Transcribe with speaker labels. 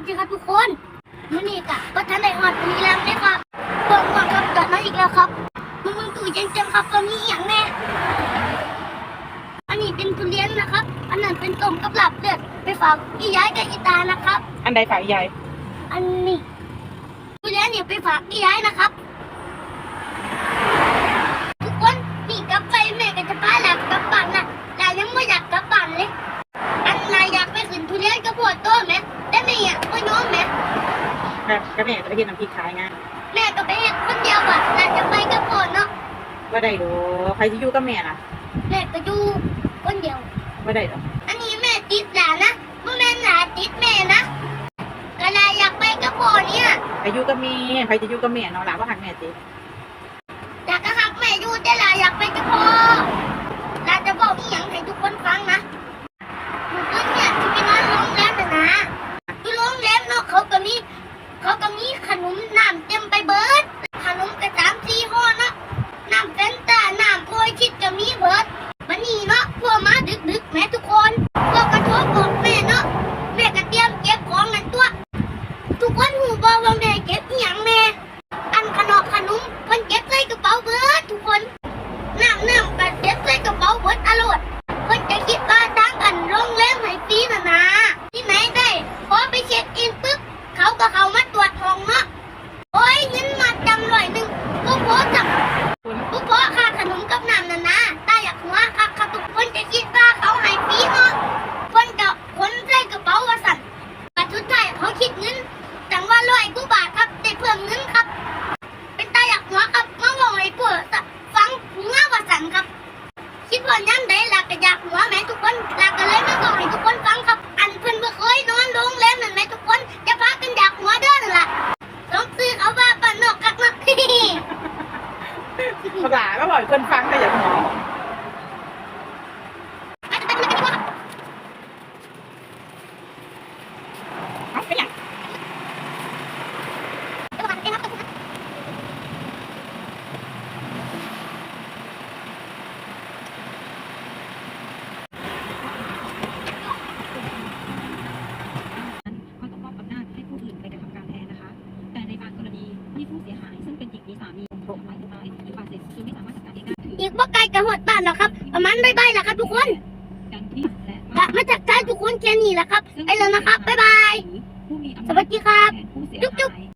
Speaker 1: วัสดีครับทุกคนมื้อนี้กะก็ทันได้ฮอดมีแล้วเลยครับเปิดก่อนครับจอดมาอีกแล้วครับมึงมึงตู้เย็นเต็มครับตอนนี้อหย่างแน่อันนี้เป็นทุเรียนนะครับ อันนั้นเป็นต้มกับหลับเลือดไปฝากพี่ย้ายกับอีตานะครับ
Speaker 2: อันใดฝ่ายใหญ่
Speaker 1: อันนี้ทุเรียนเนี่ยไปฝากพี่ย้ายนะครับ ทุกคนนี่กลับไปแม่ก็จะพาหลับกลับบ้านนะหลานยังไม่อยากกลับบ้านเลย อันนายอยากไปขึ้นทุเรียนกับพ่อโตไหมแต่แม่อยากไปน้องไหม
Speaker 2: แบบก็แม่จะไปเห็นน้ำพริกขายไง
Speaker 1: แม่ก็ไปเฮ็ดคนเดียวอะหลานจะไปกับพ่อเนาะ
Speaker 2: ว่าได้ดอกใครจะอยู่กับแม่ล่ะ
Speaker 1: แม่ก็อยู่คนเดียว
Speaker 2: ว่าได้ดอก
Speaker 1: อันนี้แม่ติดหลานนะบ่แม่นหลานติดแม่นะก็นายอยากไปกับพ่อเนี่ย
Speaker 2: ใครอยู่กับแม่ใครจะอยู่กับแม่เนาะล่ะว่าหักแม่ติ
Speaker 1: อยากจะหักแม่อยู่แต่หลานอยากไปกับพ่อหลานจะบอกอีหยังให้ทุกคนฟังนะหนูก็เนี่ยที่ไปนอนโรงแรมน่ะนะที่โรงแรมเนาะเขาก็มีเขาก็มี ขนมน้ำเต็มไปเบิด ขนมกระจามสี่ห่อเนะน้ำเฟนต้าน้ำโพยชิดก็มีเบิดวันนี้เนาะพวกมาดึกๆแม่ทุกคนพวกกระทบบอกแม่เนาะแม่ก็เตรียมเก็บของนั่นตัว ทุกคนหูบอกว่าแม่เก็บอหย่างแม่ อันขนมขนมเพิ่นเก็บใส่กระเป๋าเบิดทุกคน น้ำน้ำก็เก็บใส่กระเป๋าเบิดอรดเพิ่นจะคิดว่าทางอันโรงแรมให้ฟรีน่ะนะที่ไหนได้พอไปเช็คอินปึ๊บเขาก็เข้ามาตรวจห้องเนาะโอ้ยเงินมาจำร้อยห นึ่งก็พอจับ
Speaker 2: คุณ
Speaker 1: ก็เพราะค่าขนมกับน้ำน่ะนะตาอยากหัวค่ะค่ะทุกคนจะคิดว่าเขาหายปีเนาะคนก็คนใส่กระเป๋าวาสันแต่สุดท้ายเขาคิดเงินจังว่าร้อยกูบาทครับได้เพิ่มเงินครับ เป็นตาอยากหัวครับ
Speaker 2: ภาษาก็บอกคนฟังแต่อย่างหมอเอาไปอย่าง
Speaker 3: ก็ต้องมอบอำนาจให้ผู้อื่นไปกระทำการแทนนะคะ แต่ในบางกรณีที่ผู้เสียหายซึ่งเป็นหญิงมีสามีถูกทำร้ายทำลายหรือบาดเจ็บจนไม่สามารถจัดการเองได้ถือ
Speaker 1: อีกบ่ไกลกับหดบ้านหรอกครับ ประมาณบ๊ายบายแหละครับ ทุกคน
Speaker 3: ดังที่และ
Speaker 1: กะมาจากใจทุกคนแค่นี้แหละครับ
Speaker 3: ซึ่ง
Speaker 1: ไปแล้วนะครับบ๊ายบาย
Speaker 3: ผู้มีอำนาจ
Speaker 1: สวัสดีครับ
Speaker 3: แทนผู้เสีย
Speaker 1: จุ๊บ
Speaker 3: หาย